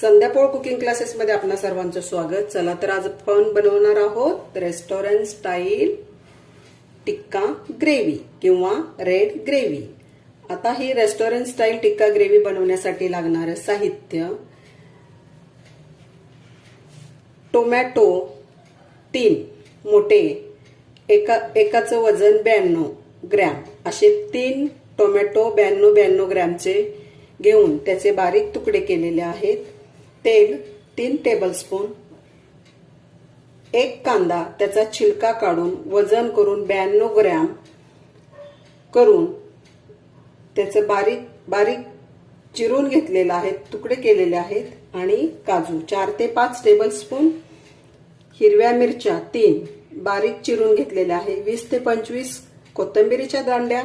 संध्यापोळ cooking क्लासेसमध्ये आपणा सर्वांचं स्वागत. चला तर आज आपण बनवणार आहोत. रेस्टॉरंट स्टाईल टिक्का ग्रेव्ही किंवा रेड ग्रेव्ही. आता ही रेस्टॉरंट स्टाईल टिक्का ग्रेव्ही बनवण्यासाठी लागणारं साहित्य. टोमॅटो तीन मोठे एका एकाचं वजन ब्याण्णव ग्रॅम. असे तीन टोमॅटो ब्याण्णव ब्याण्णव ग्रॅमचे घेऊन त्याचे बारीक तुकडे केलेले आहेत. तेल तीन टेबलस्पून एक कांदा त्याचा छिलका काढून वजन करून ब्याण्णव ग्रॅम करून त्याचं बारीक बारीक चिरून घेतलेलं आहेत तुकडे केलेले आहेत आणि काजू चार ते पाच टेबलस्पून हिरव्या मिरच्या तीन बारीक चिरून घेतलेल्या आहे वीस ते पंचवीस कोथिंबिरीच्या दांड्या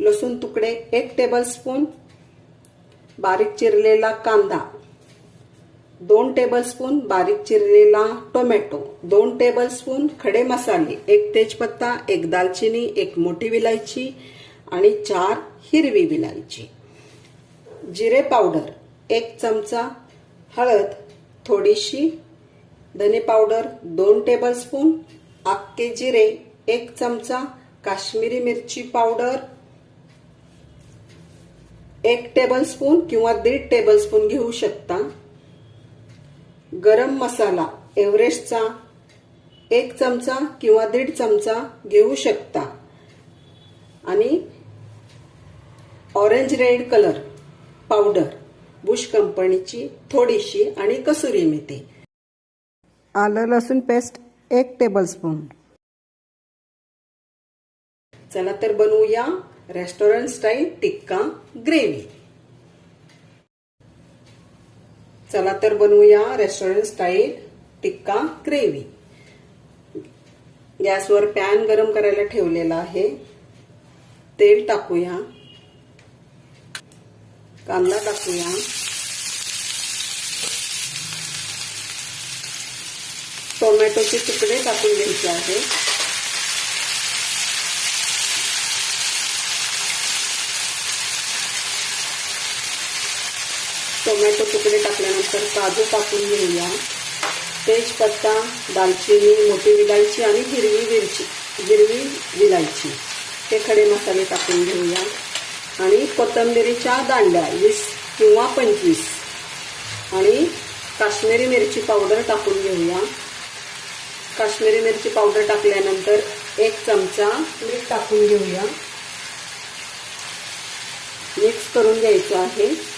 लसूण तुकडे एक टेबलस्पून बारीक चिरलेला कांदा दोन टेबलस्पून बारीक चिरलेला टोमॅटो दोन टेबलस्पून खडे मसाले एक तेजपत्ता एक दालचिनी एक मोठी विलायची आणि चार हिरवी विलायची. जिरे पावडर एक चमचा हळद थोडीशी धने पावडर दोन टेबलस्पून आक्के जिरे एक चमचा काश्मीरी मिरची पावडर एक टेबलस्पून किंवा दीड टेबलस्पून घेऊ शकता. गरम मसाला एव्हरेस्टचा एक चमचा किंवा दीड चमचा घेऊ शकता. आणि orange red colour powder Bush कंपनीची थोडीशी आणि कसुरी मेथी. आलं लसूण पेस्ट एक टेबलस्पून चला तर बनवूया रेस्टॉरंट स्टाईल टिक्का ग्रेव्ही चला तर बनवूया रेस्टॉरंट स्टाईल टिक्का ग्रेव्ही गॅसवर पॅन गरम करायला ठेवलेला आहे. तेल टाकूया. कांदा टाकूया. टोमॅटोचे तुकडे टाकून घ्यायचे आहे टोमॅटो तुकडे आपण काजू टाकून घेऊया. तेजपत्ता दालचिनी मोठी विलायची आणि हिरवी मिरची हिरवी विलायची. हे खडे मसाले टाकून घेऊया. आणि कोथंबिरीच्या दांड्या वीस किंवा पंचवीस. आणि काश्मीरी मिरची पावडर टाकून घेऊया. काश्मीरी मिरची पावडर टाकल्यानंतर एक चमचा मीठ टाकून घेऊया. मिक्स करून घ्यायचं आहे.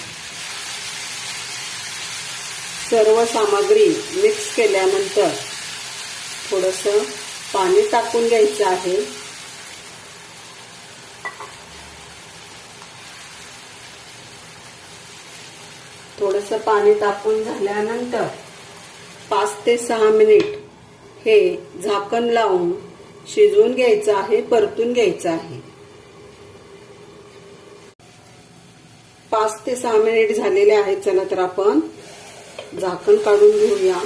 सर्व सामग्री मिक्स केल्यानंतर थोडंसं पाणी टाकून घ्यायचं आहे. थोडंसं पाणी टाकून झाल्यानंतर पाच ते सहा मिनिट हे झाकण लावून शिजवून घ्यायचं आहे परतून घ्यायचं आहे. पाच ते सहा मिनिट झालेले आहेत चला तर आपण झाकण काढून घेऊया.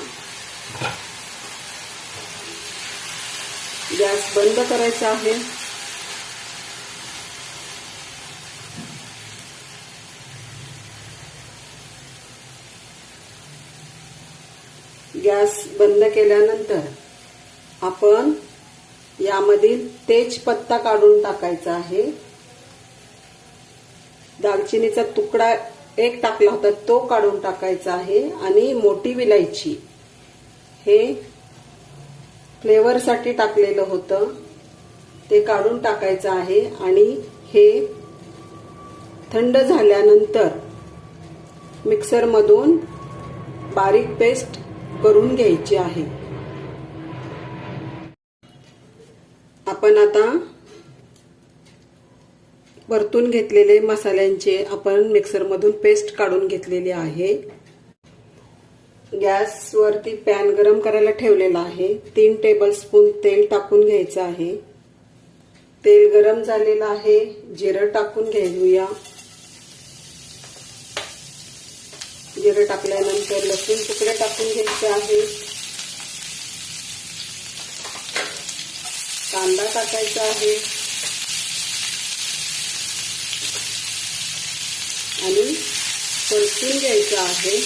गॅस बंद करायचा आहे. गॅस बंद केल्यानंतर आपण यामधील तेजपत्ता काढून टाकायचा आहे. दालचिनीचा तुकडा एक टाकला होता तो काढून टाकायचा आहे आणि मोठी विलायची. हे फ्लेवरसाठी टाकलेलं होतं. ते काढून टाकायचं आहे आणि हे थंड झाल्यानंतर मिक्सरमधून बारीक पेस्ट करून घ्यायची आहे. आपण आता परतून घेतलेले मसाल्यांचे आपण मिक्सरमधून पेस्ट काढून घेतलेली आहे. गॅसवरती पॅन गरम करायला ठेवलेला आहे. तीन टेबलस्पून तेल टाकून घ्यायचं आहे. तेल गरम झालेलं आहे. जिरं टाकून घेऊया. जिरं टाकल्यानंतर लसूण तुकडे टाकून घ्यायचे आहे. कांदा टाकायचा आहे. आणि परतून घ्यायचं आहे.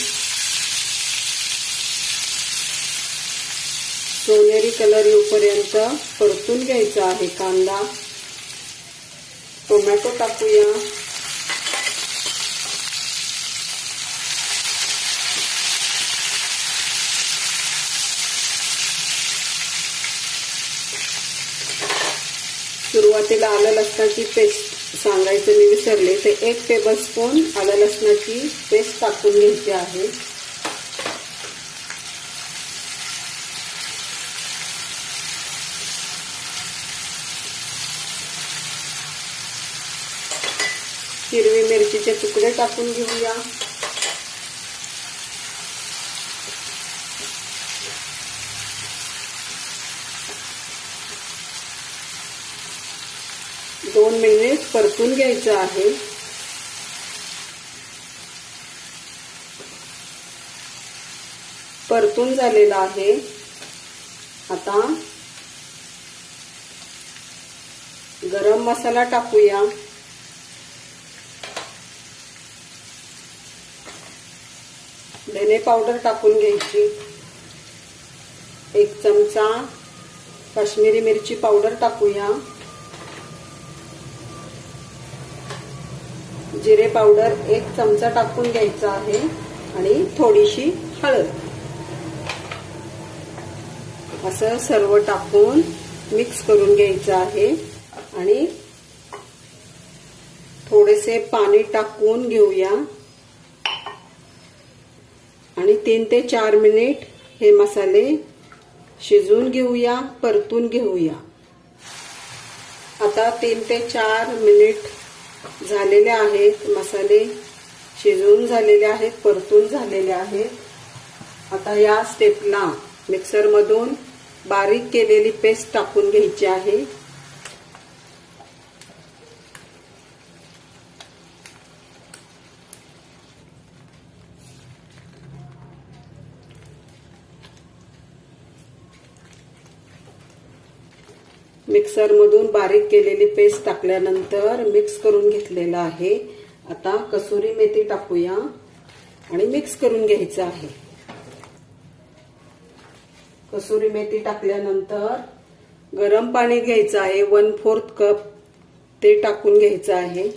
सोनेरी कलर येऊपर्यंत परतून घ्यायचा आहे कांदा. टोमॅटो टाकूया. सुरुवातीला आलं लसणाची पेस्ट सांगायचं मी विसरले ते एक टेबलस्पून आलं लसणाची पेस्ट टाकून घ्यायची आहे. हिरवी मिरचीचे तुकडे टाकून घेऊया. दोन मिनिट परतून घ्यायचं आहे. परतून झालेला आहे. आता गरम मसाला टाकूया. धने पावडर टाकून घ्यायची. एक चमचा काश्मीरी मिरची पावडर टाकूया. जिरे पावडर एक चमचा टाकून घ्यायचा आहे आणि थोडीशी हळद. असं सर्व टाकून मिक्स करून घ्यायचं आहे आणि थोडेसे पाणी टाकून घेऊया. आणि तीन ते चार मिनिट हे मसाले शिजून घेऊया परतून घेऊया. आता तीन ते चार मिनिट झालेले आहेत मसाले शिजवून झालेले आहेत परतून झालेले आहेत. आता या स्टेपला मिक्सरमधून बारीक केलेली पेस्ट टाकून घ्यायची आहे. मिक्सरमधून बारीक केलेली पेस्ट टाकल्यानंतर मिक्स करून घेतलेलं आहे. आता कसुरी मेथी टाकूया आणि मिक्स करून घ्यायचं आहे. कसुरी मेथी टाकल्यानंतर गरम पाणी घ्यायचं आहे. वन फोर्थ कप ते टाकून घ्यायचं आहे.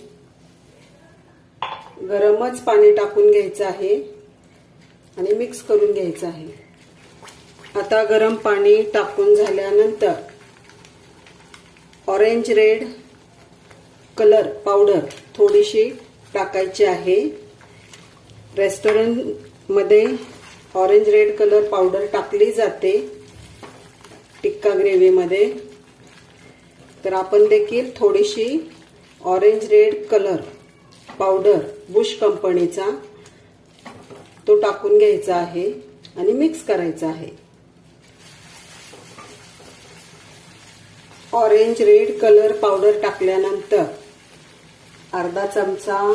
गरमच पाणी टाकून घ्यायचं आहे आणि मिक्स करून घ्यायचं आहे. आता गरम पाणी टाकून झाल्यानंतर ऑरेंज रेड कलर पावडर थोडीशी टाकायची आहे. रेस्टॉरंटमध्ये ऑरेंज रेड कलर पावडर टाकली जाते टिक्का ग्रेव्हीमध्ये. तर आपण देखील थोडीशी orange red colour powder Bush कंपनीचा तो टाकून घ्यायचा आहे आणि मिक्स करायचा आहे. ऑरेंज रेड कलर पावडर टाकल्यानंतर अर्धा चमचा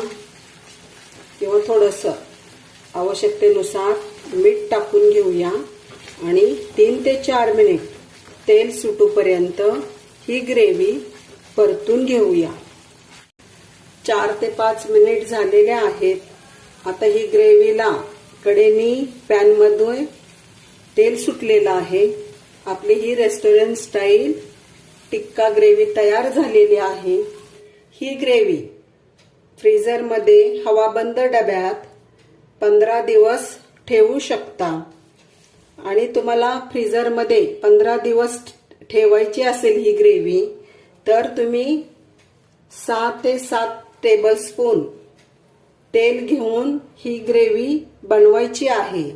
किंवा थोडंसं आवश्यकतेनुसार मीठ टाकून घेऊया. आणि तीन ते चार मिनिट तेल सुटूपर्यंत ही ग्रेव्ही परतून घेऊया. चार ते पाच मिनिट झालेले आहेत. आता ही ग्रेव्हीला कडेनी पॅनमध्ये तेल सुटलेलं आहे. आपली ही रेस्टॉरंट स्टाईल टिक्का ग्रेव्ही तयार झालेली आहे. ही ग्रेव्ही फ्रीझरमध्ये हवाबंद डब्यात पंधरा दिवस ठेवू शकता. आणि तुम्हाला फ्रीझरमध्ये पंधरा दिवस ठेवायची असेल ही ग्रेव्ही तर तुम्ही सहा ते सात टेबलस्पून तेल घेऊन ही ग्रेव्ही बनवायची आहे.